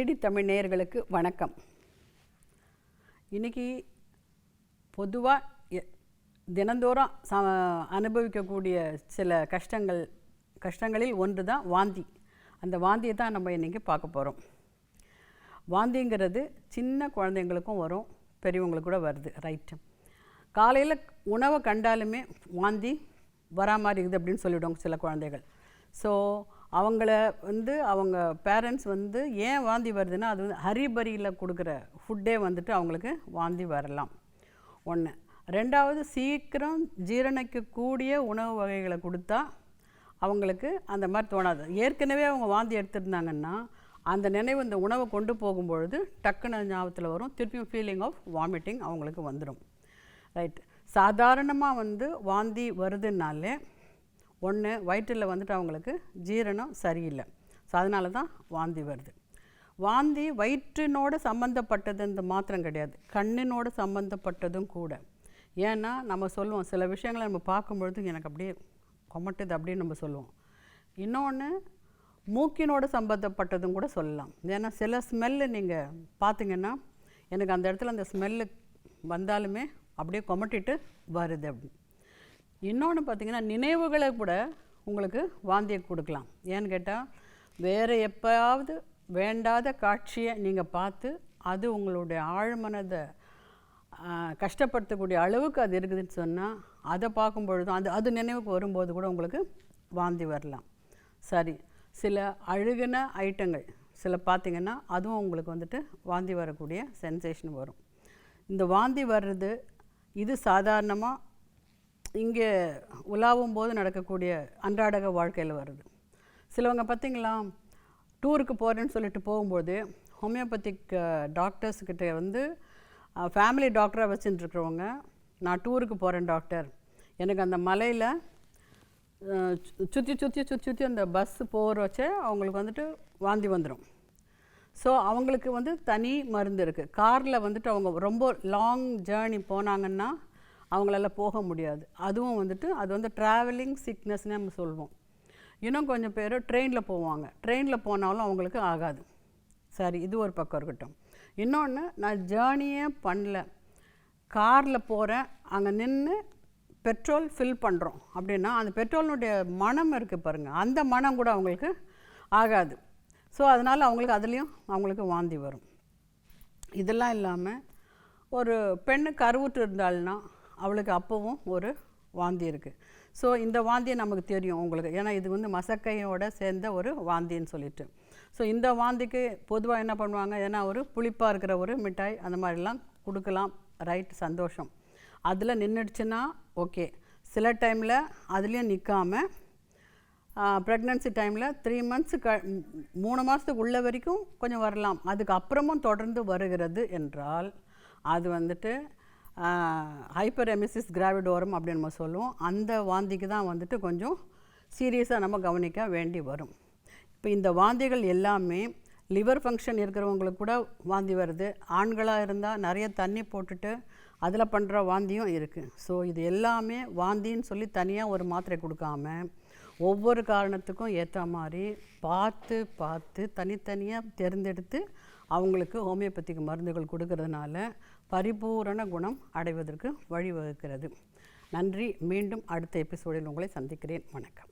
DD Tamil நேயர்களுக்கு வணக்கம். இன்னைக்கு பொதுவாக தினந்தோறும் ச அனுபவிக்கக்கூடிய சில கஷ்டங்கள் கஷ்டங்களில் ஒன்று தான் வாந்தி. அந்த வாந்தியை தான் நம்ம இன்றைக்கி பார்க்க போகிறோம் வாந்திங்கிறது சின்ன குழந்தைங்களுக்கும் வரும் பெரியவங்களுக்கு கூட வருது ரைட்டு காலையில் உணவை கண்டாலுமே வாந்தி வரா மாதிரி இருக்குது அப்படின்னு சொல்லிவிடுவாங்க சில குழந்தைகள். ஸோ அவங்கள வந்து அவங்க பேரண்ட்ஸ் வந்து ஏன் வாந்தி வருதுன்னா அது வந்து ஹரிபரியில் கொடுக்குற ஃபுட்டே வந்துட்டு அவங்களுக்கு வாந்தி வரலாம். ஒன்று ரெண்டாவது சீக்கிரம் ஜீரணிக்கக்கூடிய உணவு வகைகளை கொடுத்தா அவங்களுக்கு அந்த மாதிரி தோணாது. ஏற்கனவே அவங்க வாந்தி எடுத்திருந்தாங்கன்னா அந்த நினைவு இந்த உணவை கொண்டு போகும்பொழுது டக்குன்னு ஞாபகத்தில் வரும். திருப்பியும் ஃபீலிங் ஆஃப் வாமிட்டிங் அவங்களுக்கு வந்துடும் ரைட் சாதாரணமாக வந்து வாந்தி வருதுனாலே ஒன்று வயிற்றில் வந்துட்டு அவங்களுக்கு ஜீரணம் சரியில்லை. ஸோ அதனால தான் வாந்தி வருது. வாந்தி வயிற்றினோட சம்மந்தப்பட்டது இந்த மாத்திரம் கிடையாது. கண்ணினோடு சம்மந்தப்பட்டதும் கூட. ஏன்னா நம்ம சொல்லுவோம் சில விஷயங்களை நம்ம பார்க்கும்பொழுது எனக்கு அப்படியே கொமட்டுது அப்படின்னு நம்ம சொல்லுவோம். இன்னொன்று மூக்கினோடு சம்மந்தப்பட்டதும் கூட சொல்லலாம். ஏன்னா சில ஸ்மெல்லு நீங்கள் பார்த்தீங்கன்னா எனக்கு அந்த இடத்துல அந்த ஸ்மெல்லு வந்தாலுமே அப்படியே கொமட்டிட்டு வருது அப்படின்னு. இன்னொன்று பார்த்தீங்கன்னா நினைவுகளை கூட உங்களுக்கு வாந்தியை கொடுக்கலாம். ஏன்னு கேட்டால் வேறு எப்போயாவது வேண்டாத காட்சியை நீங்கள் பார்த்து அது உங்களுடைய ஆழ்மனதை கஷ்டப்படுத்தக்கூடிய அளவுக்கு அது இருக்குதுன்னு சொன்னால் அதை பார்க்கும்பொழுதும் அது அது நினைவுக்கு வரும்போது கூட உங்களுக்கு வாந்தி வரலாம். சரி சில அழுகின ஐட்டங்கள் சில பார்த்திங்கன்னா அதுவும் உங்களுக்கு வந்துட்டு வாந்தி வரக்கூடிய சென்சேஷன் வரும். இந்த வாந்தி வர்றது இது சாதாரணமாக இங்கே உலாவும் போது நடக்கக்கூடிய அன்றாடக வாழ்க்கையில் வருது. சிலவங்க பார்த்திங்களா டூருக்கு போகிறேன்னு சொல்லிட்டு போகும்போது ஹோமியோபதிக் டாக்டர்ஸ்கிட்ட வந்து ஃபேமிலி டாக்டராக வச்சுட்டுருக்குறவங்க நான் டூருக்கு போகிறேன் டாக்டர். எனக்கு அந்த மலையில் சுற்றி சுற்றி சுற்றி சுற்றி அந்த பஸ்ஸு போகிற வச்சே அவங்களுக்கு வந்துட்டு வாந்தி வந்துடும் ஸோ அவங்களுக்கு வந்து தனி மருந்து இருக்குது காரில் வந்துட்டு அவங்க ரொம்ப லாங் ஜேர்னி போனாங்கன்னா அவங்களால போக முடியாது. அதுவும் வந்துட்டு அது வந்து ட்ராவலிங் சிக்னஸ்னு நம்ம சொல்லுவோம் இன்னும் கொஞ்சம் பேர் ட்ரெயினில் போவாங்க. ட்ரெயினில் போனாலும் அவங்களுக்கு ஆகாது. சரி இது ஒரு பக்கம் இருக்கட்டும். இன்னொன்று நான் ஜேர்னியே பண்ணல. காரில் போகிறேன் அங்கே நின்று பெட்ரோல் ஃபில் பண்ணுறோம் அப்படின்னா அந்த பெட்ரோலினுடைய மனம் இருக்குது பாருங்கள் அந்த மனம் கூட அவங்களுக்கு ஆகாது. ஸோ அதனால் அவங்களுக்கு அதுலேயும் அவங்களுக்கு வாந்தி வரும். இதெல்லாம் இல்லாமல் ஒரு பெண்ணு கருவுற்று இருந்தாள்னா அவளுக்கு அப்போவும் ஒரு வாந்தி இருக்குது ஸோ இந்த வாந்தியை நமக்கு தெரியும் உங்களுக்கு. ஏன்னா இது வந்து மசக்கையோட சேர்ந்த ஒரு வாந்தின்னு சொல்லிட்டு. ஸோ இந்த வாந்திக்கு பொதுவாக என்ன பண்ணுவாங்க? ஏன்னா ஒரு புளிப்பாக இருக்கிற ஒரு மிட்டாய் அந்த மாதிரிலாம் கொடுக்கலாம். ரைட் சந்தோஷம். அதில் நின்றுடுச்சுன்னா ஓகே சில டைமில் அதுலேயும் நிற்காமல் ப்ரெக்னன்சி டைமில் த்ரீ மந்த்ஸு க மூணு மாதத்துக்கு உள்ள வரைக்கும் கொஞ்சம் வரலாம். அதுக்கு அப்புறமும் தொடர்ந்து வருகிறது என்றால் அது வந்துட்டு ஹைப்பர் எமிசிஸ் கிராவிடோரம் அப்படின்னு நம்ம சொல்லுவோம். அந்த வாந்திக்கு தான் வந்துட்டு கொஞ்சம் சீரியஸாக நம்ம கவனிக்க வேண்டி வரும். இப்போ இந்த வாந்திகள் எல்லாமே லிவர் ஃபங்க்ஷன் இருக்கிறவங்களுக்கு கூட வாந்தி வருது. ஆண்களாக இருந்தால் நிறைய தண்ணி போட்டுட்டு அதில் பண்ணுற வாந்தியும் இருக்குது ஸோ இது எல்லாமே வாந்தின்னு சொல்லி தனியாக ஒரு மாத்திரை கொடுக்காம ஒவ்வொரு காரணத்துக்கும் ஏற்ற மாதிரி பார்த்து பார்த்து தனித்தனியாக தேர்ந்தெடுத்து அவங்களுக்கு ஹோமியோபதிக்கு மருந்துகள் கொடுக்கறதுனால பரிபூரண குணம் அடைவதற்கு வழிவகுக்கிறது. நன்றி. மீண்டும் அடுத்த எபிசோடில் உங்களை சந்திக்கிறேன். வணக்கம்.